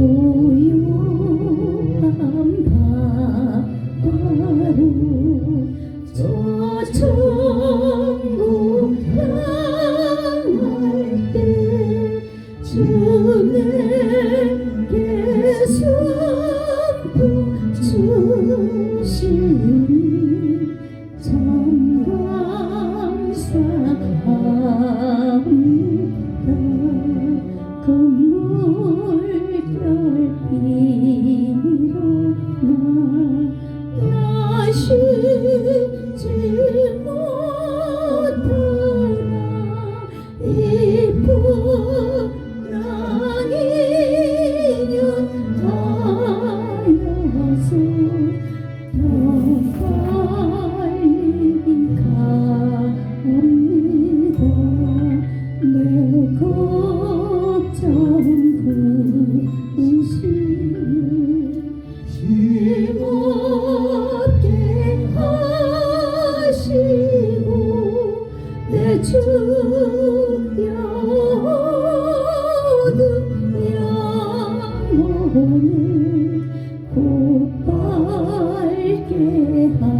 고요한 바다로 저 천국 향할 때 주님께 선포 주신 이 분양이면 가여서 영혼을 곧빨게 하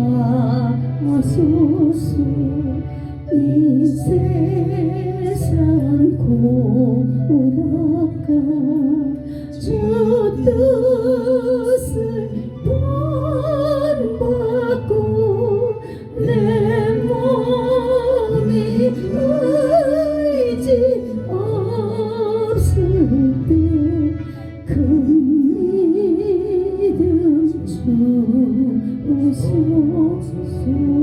So.